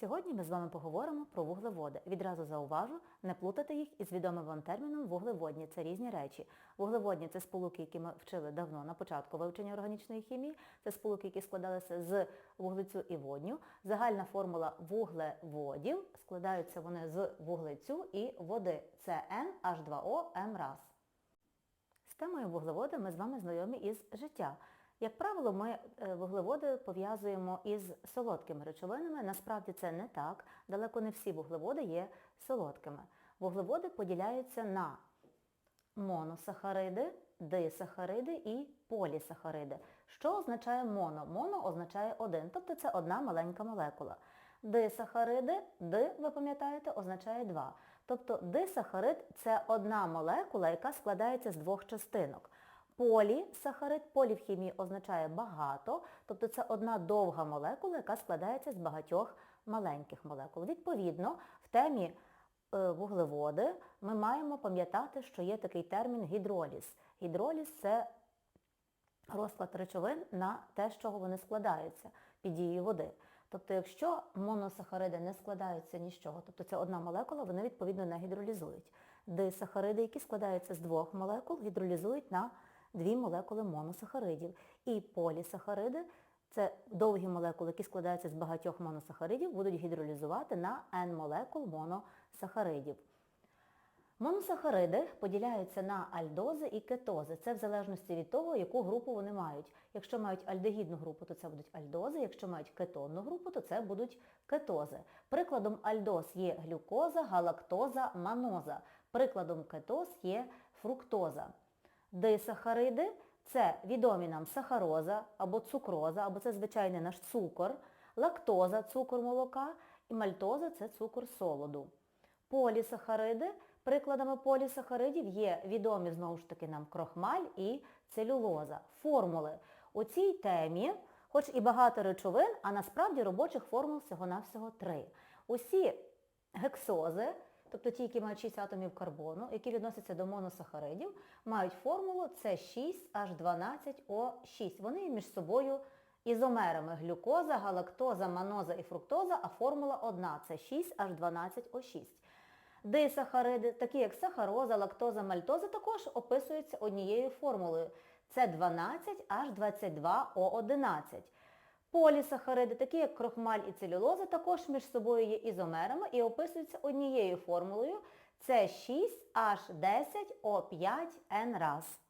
Сьогодні ми з вами поговоримо про вуглеводи. Відразу зауважу, не плутати їх із відомим вам терміном вуглеводні. Це різні речі. Вуглеводні це сполуки, які ми вчили давно на початку вивчення органічної хімії. Це сполуки, які складалися з вуглецю і водню. Загальна формула вуглеводів складаються вони з вуглецю і води. Це NH2O M раз. З темою вуглеводи ми з вами знайомі із життя. Як правило, ми е, вуглеводи пов'язуємо із солодкими речовинами. Насправді це не так. Далеко не всі вуглеводи є солодкими. Вуглеводи поділяються на моносахариди, дисахариди і полісахариди. Що означає моно? Моно означає один, тобто це одна маленька молекула. Дисахариди, ди, ви пам'ятаєте, означає два. Тобто дисахарид це одна молекула, яка складається з двох частинок. Полісахарид, полі в хімії означає багато, тобто це одна довга молекула, яка складається з багатьох маленьких молекул. Відповідно, в темі е, вуглеводи ми маємо пам'ятати, що є такий термін гідроліз. Гідроліз це розклад речовин на те, з чого вони складаються під дією води. Тобто, якщо моносахариди не складаються ні з чого, тобто це одна молекула, вони відповідно не гідролізують. Дисахариди, які складаються з двох молекул, гідролізують на дві молекули моносахаридів. І полісахариди це довгі молекули, які складаються з багатьох моносахаридів, будуть гідролізувати на N молекул моносахаридів. Моносахариди поділяються на альдози і кетози. Це в залежності від того, яку групу вони мають. Якщо мають альдегідну групу, то це будуть альдози, якщо мають кетонну групу, то це будуть кетози. Прикладом альдоз є глюкоза, галактоза, маноза. Прикладом кетоз є фруктоза. Дисахариди це відомі нам сахароза або цукроза, або це звичайний наш цукор, лактоза цукор молока і мальтоза це цукор солоду. Полісахариди, прикладами полісахаридів є відомі знову ж таки нам крохмаль і целюлоза. Формули. У цій темі, хоч і багато речовин, а насправді робочих формул всього-навсього три. Усі гексози, тобто ті, які мають 6 атомів карбону, які відносяться до моносахаридів, мають формулу С6H12O6. Вони є між собою ізомерами глюкоза, галактоза, маноза і фруктоза, а формула одна це 6H12O6. Дисахариди, такі як сахароза, лактоза, мальтоза, також описуються однією формулою. Це 12H22O11. Полісахариди, такі як крохмаль і целюлоза, також між собою є ізомерами і описуються однією формулою. Це 6H10O5N раз.